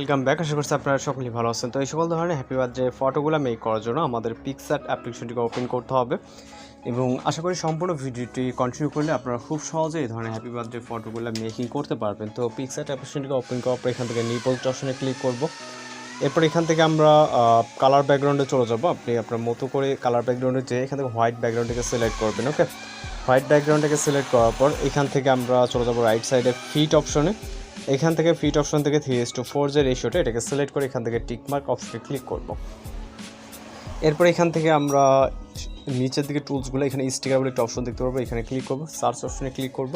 Welcome back. আশা করছি আপনারা সকলেই ভালো আছেন। তো এই সকল ধরনের হ্যাপি বার্থডে ফটোগুলো মেক করার জন্য আমাদের পিকসার্ট অ্যাপ্লিকেশনটিকে ওপেন করতে হবে এবং আশা করি সম্পূর্ণ ভিডিওটি কন্টিনিউ করলে আপনারা খুব সহজে এই ধরনের হ্যাপি বার্থডে ফটোগুলো মেকিং করতে পারবেন। তো পিকসার্ট অ্যাপ্লিকেশনটিকে ওপেন করার পর এখান থেকে নিপোস্ট অপশনে ক্লিক করব। এরপর এখান থেকে আমরা কালার ব্যাকগ্রাউন্ডে চলে যাব। আপনি আপনার মতো করে কালার ব্যাকগ্রাউন্ডে যেয়ে এখান থেকে হোয়াইট ব্যাকগ্রাউন্ডটাকে সিলেক্ট করবেন ওকে হোয়াইট ব্যাকগ্রাউন্ডটাকে সিলেক্ট করার পর এখান থেকে আমরা চলে যাব রাইট সাইডে ফিট অপশনে এখান থেকে ফিট অপশন থেকে থ্রি এস টু ফোর যে রেশিওটা এটাকে সিলেক্ট করে এখান থেকে টিকমার্ক অপশনে ক্লিক করব। এরপর এখান থেকে আমরা নিচের দিকে টুলসগুলো এখানে স্টিকার বলে একটা অপশন দেখতে পারব, এখানে ক্লিক করব সার্চ অপশনে ক্লিক করব।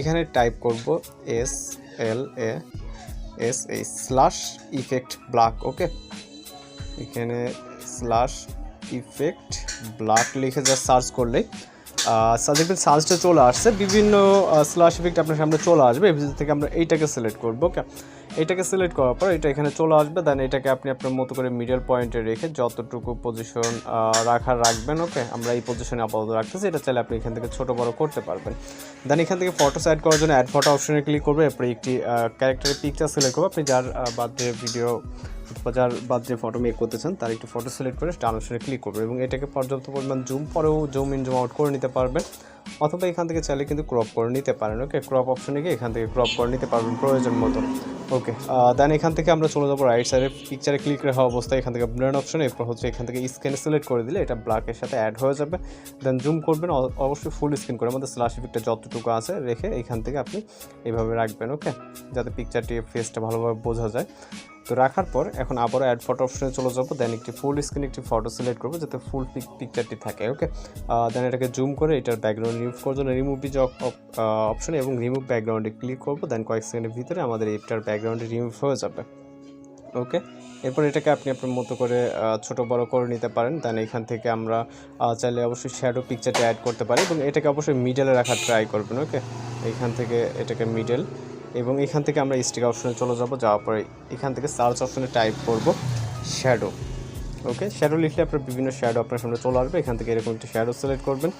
এখানে টাইপ করব এস এল এ এস এই স্ল্যাশ ইফেক্ট ব্ল্যাক ওকে এখানে স্ল্যাশ ইফেক্ট ব্ল্যাক লিখে যা সার্চ করলেই দেখবেন সার্চটা চলে আসছে। বিভিন্ন স্ল্যাশ ইফেক্ট আপনার সামনে চলে আসবে। থেকে আমরা এইটাকে সিলেক্ট করব। ওকে এইটাকে সিলেক্ট করার পর এটা এখানে চলে আসবে। দেন এটাকে আপনি আপনার মতো করে মিডল পয়েন্টে রেখে যতটুকু পজিশন রাখার রাখবেন ওকে আমরা এই পজিশনে আপাতত রাখতেছি। এটা চাইলে আপনি এখান থেকে ছোট বড় করতে পারবেন। দেন এখান থেকে ফটোস অ্যাড করার জন্য অ্যাড ফটো অপশনে ক্লিক করবে। এরপরে একটি ক্যারেক্টারের পিকচার সিলেক্ট করব। আপনি যার বার্থডে ভিডিও অথবা বাদ যে ফটো মেক করতে চান তার একটু ফটো সিলেক্ট করে ডান অপশনে ক্লিক করবেন এবং এটাকে পর্যাপ্ত পরিমাণ জুম পরেও জুম ইন জুম আউট করে নিতে পারবেন। অথবা এখান থেকে চাইলে কিন্তু ক্রপ করে নিতে পারেন ওকে ক্রপ অপশনে গিয়ে এখান থেকে ক্রপ করে নিতে পারবেন প্রয়োজন মতো ওকে দেন এখান থেকে আমরা চলে যাব রাইট সাইডে পিকচারে ক্লিক রাখা অবস্থায় এখান থেকে ব্লেন্ড অপশন এরপর হচ্ছে এখান থেকে স্ক্যান সিলেক্ট করে দিলে এটা ব্ল্যাকের সাথে অ্যাড হয়ে যাবে। দেন জুম করবেন অবশ্যই ফুল স্ক্রিন করে, আমাদের স্ল্যাশ ইফেক্টটা যতটুকু আছে রেখে এখান থেকে আপনি এইভাবে রাখবেন ওকে যাতে পিকচারটি ফেসটা ভালোভাবে বোঝা যায়। তো রাখার পর এখন আবারও অ্যাড ফটো অপশনে চলে যাব দেন একটি ফুল স্ক্রিন একটি ফটো সিলেক্ট করব, যাতে ফুল পিক পিকচারটি থাকে ওকে দেন এটাকে জুম করে এটার ব্যাকগ্রাউন্ড রিমুভ করার জন্য রিমুভ যে অপশন এবং রিমুভ ব্যাকগ্রাউন্ডে ক্লিক করব দেন কয়েক সেকেন্ডের ভিতরে আমাদের এটার ব্যাকগ্রাউন্ডে রিমুভ হয়ে যাবে। ওকে এরপর এটাকে আপনি আপনার মতো করে আহ, ছোট বড় করে নিতে পারেন। দেন এখান থেকে আমরা চাইলে অবশ্যই শ্যাডো পিকচারটা অ্যাড করতে পারি এবং এটাকে অবশ্যই মিডলে রাখার ট্রাই করবেন ওকে এখান থেকে এটাকে মিডল এবং এখান থেকে আমরা স্টিক অপশনে চলে যাব। যাওয়ার পরে এখান থেকে সার্চ অপশনে টাইপ করব শ্যাডো ওকে শ্যাডো লিখলে আপনার বিভিন্ন শ্যাডো আপনার সামনে চলে আসবে, এখান থেকে এরকম একটি শ্যাডো সিলেক্ট করবেন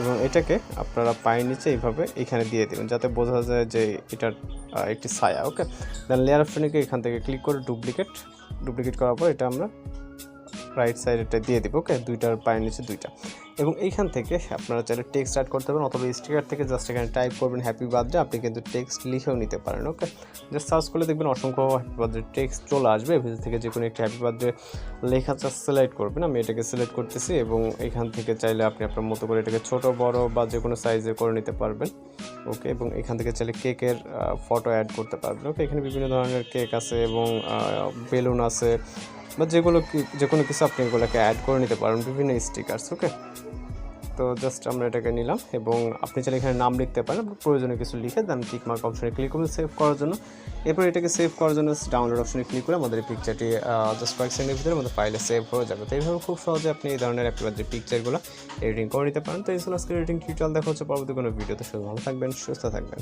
এবং এটাকে আপনারা পায়ের নিচে এইভাবে এখানে দিয়ে দেবেন, যাতে বোঝা যায় যে এটার একটি ছায়া ওকে দেন লেয়ার অপশনকে এখান থেকে ক্লিক করে ডুপ্লিকেট ডুপ্লিকেট করার পর এটা আমরা রাইট সাইডেটা দিয়ে দেবো ওকে দুইটার পায়ের নিচে দুইটা। এবং এইখান থেকে আপনারা চাইলে টেক্সট অ্যাড করতে পারেন অথবা স্টিকার থেকে জাস্ট এখানে টাইপ করবেন হ্যাপি বার্থডে আপনি কিন্তু টেক্সট লিখেও নিতে পারেন ওকে জাস্ট সার্চ করলে দেখবেন অসংখ্য হ্যাপি বার্থডে টেক্সট চলে আসবে ভিতর থেকে যে কোনো একটি হ্যাপি বার্থডে লেখা সিলেক্ট করবেন, আমি এটাকে সিলেক্ট করতেছি এবং এখান থেকে চাইলে আপনি আপনার মতো করে এটাকে ছোট, বড় বা যে কোনো সাইজে করে নিতে পারবেন ওকে এবং এখান থেকে চাইলে কেকের ফটো অ্যাড করতে পারবেন ওকে এখানে বিভিন্ন ধরনের কেক আছে এবং বেলুন আছে বা যেগুলো যে কোনো কিছু আপনি এগুলোকে অ্যাড করে নিতে পারেন, বিভিন্ন স্টিকার্স ওকে তো জাস্ট আমরা এটাকে নিলাম এবং আপনি চাইলে এখানে নাম লিখতে পারেন, প্রয়োজনীয় কিছু লিখে দেন টিকমার্ক অপশনে ক্লিক করুন সেভ করার জন্য। এরপর এটাকে সেভ করার জন্য ডাউনলোড অপশনে ক্লিক করে আমাদের এই পিকচারটি জাস্ট কয়েক সেকেন্ডের ভিতরে আমাদের ফাইলে সেভ হয়ে যাবে। তো এইভাবে খুব সহজে আপনি এই ধরনের অ্যাপের যে পিকচারগুলো এডিটিং করে নিতে পারেন। তো এই জন্য আজকে এডিটিং টিউটোরিয়াল দেখা হচ্ছে পরবর্তী কোনো ভিডিওতে শুধু ভালো থাকবেন, সুস্থ থাকবেন।